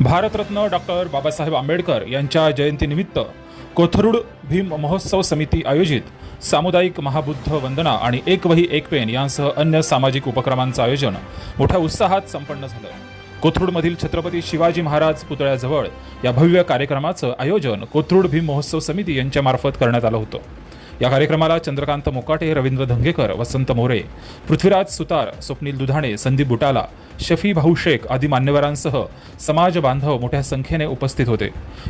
Bharat Ratna doctor Babasaheb Ambedkar यांच्या जयंतीनिमित्त कोथरूड भीम महोत्सव समिती आयोजित सामुदायिक महाबुद्ध वंदना आणि एक वही एक पेन यांसह अन्य सामाजिक उपक्रमांचं आयोजन मोठ्या उत्साहात संपन्न झालं. कोथरूडमधील छत्रपती शिवाजी महाराज पुतळ्याजवळ या भव्य कार्यक्रमाचं आयोजन कोथरूड भीम महोत्सव समिती यांच्यामार्फत करण्यात आलं होतं. या कार्यक्रमाला चंद्रकांत मोकाटे रवींद्र धंगेकर वसंत मोरे पृथ्वीराज सुतार स्वप्नील दुधाणे संदीप बुटाला शफी भाऊ शेख आदी मान्यवरांसह समाज बांधव मोठ्या संख्येने उपस्थित होते.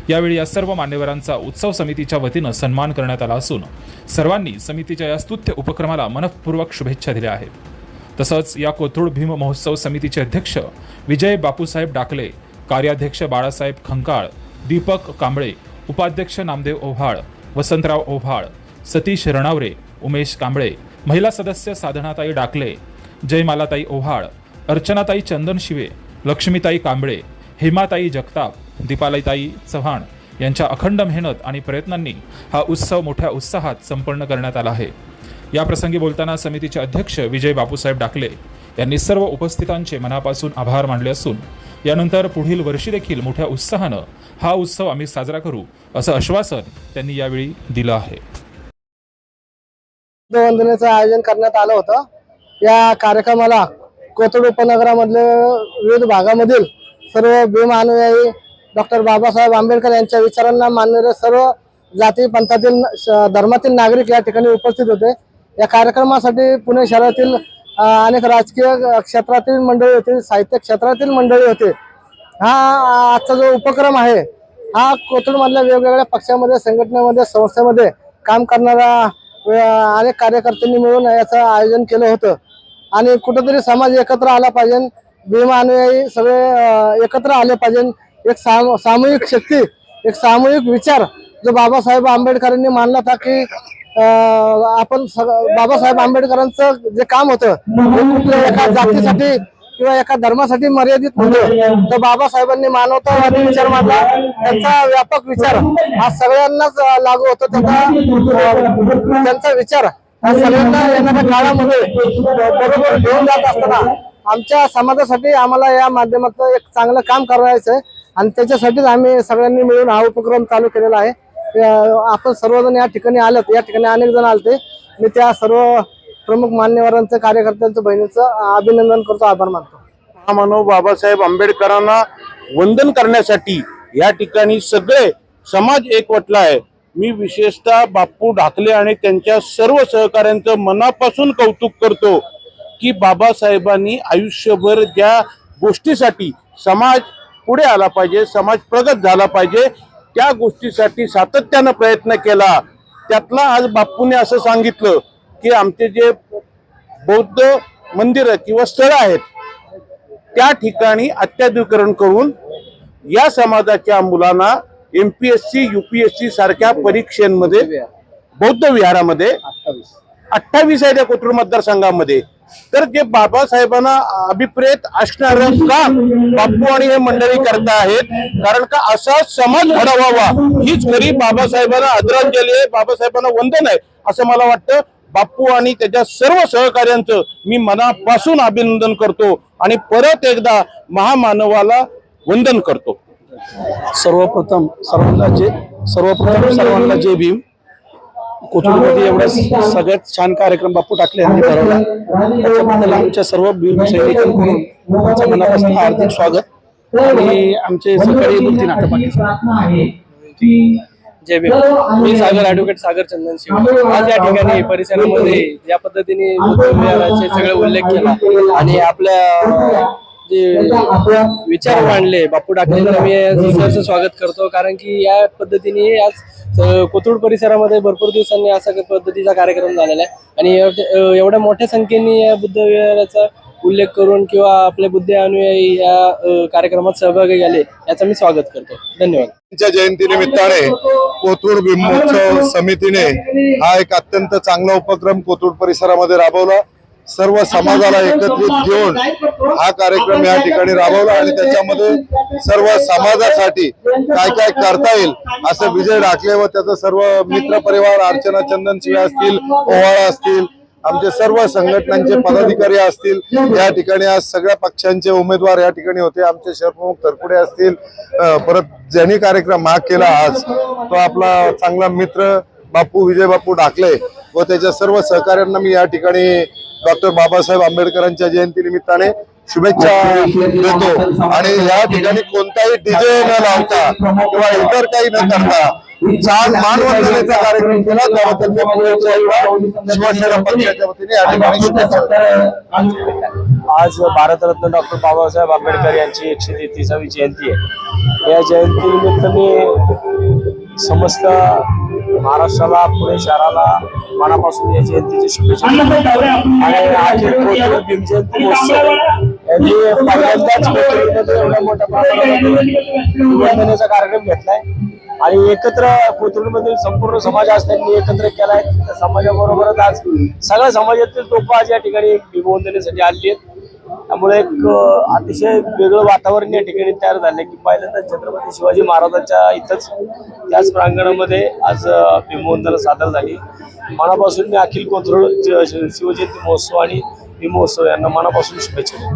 यावेळी या सर्व मान्यवरांचा उत्सव समितीच्या वतीनं सन्मान करण्यात आला असून सर्वांनी समितीच्या या स्तुत्य उपक्रमाला मनपूर्वक शुभेच्छा दिल्या आहेत. तसंच या कोथरूड भीम महोत्सव समितीचे अध्यक्ष विजय बापूसाहेब डाकले कार्याध्यक्ष बाळासाहेब खंकाळ दीपक कांबळे उपाध्यक्ष नामदेव ओव्हाळ वसंतराव ओव्हाळ सतीश रणावरे उमेश कांबळे महिला सदस्य साधनाताई डाकले जयमालाताई ओव्हाळ अर्चनाताई चंदन शिवे लक्ष्मीताई कांबळे हेमाताई जगताप दीपालाईताई चव्हाण यांच्या अखंड मेहनत आणि प्रयत्नांनी हा उत्सव मोठ्या उत्साहात संपन्न करण्यात आला आहे. या प्रसंगी बोलताना समितीचे अध्यक्ष विजय बापूसाहेब डाकले यांनी सर्व उपस्थितांचे मनापासून आभार मानले असून यानंतर पुढील वर्षी देखील मोठ्या उत्साहानं हा उत्सव आम्ही साजरा करू असं आश्वासन त्यांनी यावेळी दिलं आहे. वंदनेचं आयोजन करण्यात आलं होतं. या कार्यक्रमाला कोथरूड उपनगरामधले विविध भागामधील सर्व भीमानुयायी डॉक्टर बाबासाहेब आंबेडकर यांच्या विचारांना मानणारे सर्व जाती पंथातील श- धर्मातील नागरिक या ठिकाणी उपस्थित होते. या कार्यक्रमासाठी पुणे शहरातील अनेक राजकीय क्षेत्रातील मंडळी होती साहित्य क्षेत्रातील मंडळी होते. हा आजचा जो उपक्रम आहे हा कोथरूडमधल्या वेगवेगळ्या पक्षामध्ये संघटनेमध्ये संस्थेमध्ये काम करणारा अनेक कार्यकर्त्यांनी मिळून याचं आयोजन केलं होतं. आणि कुठंतरी समाज एकत्र आला पाहिजे भीमा अनुयायी सगळे एकत्र आले पाहिजे. एक साम सामूहिक शक्ती एक सामूहिक विचार जो बाबासाहेब आंबेडकरांनी मानला होता की आपण सग- बाबासाहेब आंबेडकरांचं जे काम होतं कुठल्या एका जातीसाठी किंवा एका धर्मासाठी मर्यादित नव्हतं तर बाबासाहेबांनी मानवतावादी विचार मांडला त्यांचा व्यापक विचार हा सगळ्यांनाच लागू होतो. त्याचा त्यांचा विचार हा सगळ्यांना येणाऱ्या काळामध्ये बरोबर घेऊन जात असताना आमच्या समाजासाठी आम्हाला या माध्यमातून एक चांगलं काम करायचं आहे. आणि त्याच्यासाठीच आम्ही सगळ्यांनी मिळून हा उपक्रम चालू केलेला आहे. आपण सर्वजण या ठिकाणी आलेत. या ठिकाणी अनेक जण आलते. मी त्या सर्व प्रमुख मान्यवरांचं कार्यकर्त्यांचं बहिणीचं अभिनंदन करतो आभार मानतो. महामानव बाबासाहेब आंबेडकरांना वंदन करण्यासाठी या ठिकाणी सगळे समाज एकवटला आहे. मी विशेषतः बापू ढाकले आणि त्यांच्या सर्व सहकाऱ्यांचं मनापासून कौतुक करतो की बाबासाहेबांनी आयुष्यभर ज्या गोष्टीसाठी समाज पुढे आला पाहिजे समाज प्रगत झाला पाहिजे त्या गोष्टीसाठी सातत्यानं प्रयत्न केला. त्यातला आज बापूने असं सांगितलं की आमचे जे बौद्ध मंदिर किंवा स्थळं आहेत त्या ठिकाणी अत्याधुकरण करून या समाजाच्या मुलांना एमपीएससी युपीएससी सारख्या परीक्षांमध्ये बौद्ध विहारामध्ये अठ्ठावीस. आहे त्या कोथरूड मतदारसंघामध्ये. तर जे बाबासाहेबांना अभिप्रेत असणार काम बापू आणि हे मंडळी करता आहेत कारण का असा समाज घडवावा. हीच खरी बाबासाहेबांना आदरांजली आहे बाबासाहेबांना वंदन आहे असं मला वाटतं. बाप्पू आणि त्याच्या सर्व सहकार्यांचं मी मनापासून अभिनंदन करतो आणि परत एकदा महामानवाला वंदन करतो. सर्वप्रथम सर्वांना जे सर्वप्रथम सर्वांना जय भीम. कोथरूडमध्ये एवढा सगळ्यात छान कार्यक्रम बापू टाकले यांनी ठरवला त्याच्याबद्दल आमच्या सर्व भीम सैनिकांकडून त्यांचं मनापासून हार्दिक स्वागत. आणि आमचे सहकारी बोलतील जय भीम. मी सागर ऍडव्होकेट सागर चंदन शिव आज या ठिकाणी परिसरामध्ये या पद्धतीने बुद्ध विहाराचे सगळे उल्लेख केला आणि आपल्या जे विचार मांडले बापू डाकलेंना मी सहर्ष स्वागत करतो. कारण की या पद्धतीने आज कोथरूड परिसरामध्ये भरपूर दिवसांनी असा पद्धतीचा कार्यक्रम झालेला आहे. आणि एवढ्या मोठ्या संख्येने या बुद्ध विहाराचा उल्लेख करून किंवा आपले बुद्धी अनुयायी या कार्यक्रमात सहभागी झाले याचं मी स्वागत करतो. धन्यवाद. च्या जयंतीनिमित्ताने कोथरूड भीमोत्सव समितीने हा एक अत्यंत चांगला उपक्रम कोथरूड परिसरामध्ये राबवला. सर्व समाजाला एकत्रित घेऊन हा कार्यक्रम या ठिकाणी राबवला आणि त्याच्यामध्ये सर्व समाजासाठी काय काय करता येईल असं विजय डाकले व त्याचा सर्व मित्र परिवार अर्चना चंदन शिवे असतील ओवाळा असतील आमचे सर्व संघटनांचे पदाधिकारी असतील या ठिकाणी आज सगळ्या पक्षांचे उमेदवार या ठिकाणी होते. आमचे शहरप्रमुख तरकुडे असतील. परत ज्यांनी कार्यक्रम हा केला आज तो आपला चांगला मित्र बापू विजय बापू ढाकले व त्याच्या सर्व सहकार्यांना मी या ठिकाणी डॉक्टर बाबासाहेब आंबेडकरांच्या जयंती निमित्ताने शुभेच्छा देतो. आणि या ठिकाणी कोणताही डीजे न लावता किंवा इतर काही न करता मानवंदनेचा कार्यक्रम केला शिवसेना पक्षाच्या वतीने. आज भारतरत्न डॉक्टर बाबासाहेब आंबेडकर यांची एकशे तेहतीसावी जयंती आहे. या जयंतीनिमित्त मी समस्त महाराष्ट्राला पुणे शहराला मनापासून या जयंतीची शुभेच्छा देतो. आणि कोथरूड भीमजयंती महोत्सव यांनी पहिल्यांदाच एवढ्या मोठ्या प्रमाणामध्ये कार्यक्रम घेतलाय. आणि एकत्र कोथरूडमधील संपूर्ण समाज आज त्यांनी एकत्र केलाय. समाजाबरोबरच आज सगळ्या समाजातील लोक आज या ठिकाणी भीमवंदनेसाठी आली आहेत. त्यामुळे एक अतिशय वेगळं वातावरण या ठिकाणी तयार झालं की पहिल्यांदा छत्रपती शिवाजी महाराजांच्या इथंच त्याच प्रांगणामध्ये आज अं, भीमवंदना सादर झाली. मनापासून मी अखिल कोथरूड शिवजयंती महोत्सव आणि विमोत्सव यांना मनापासून शुभेच्छा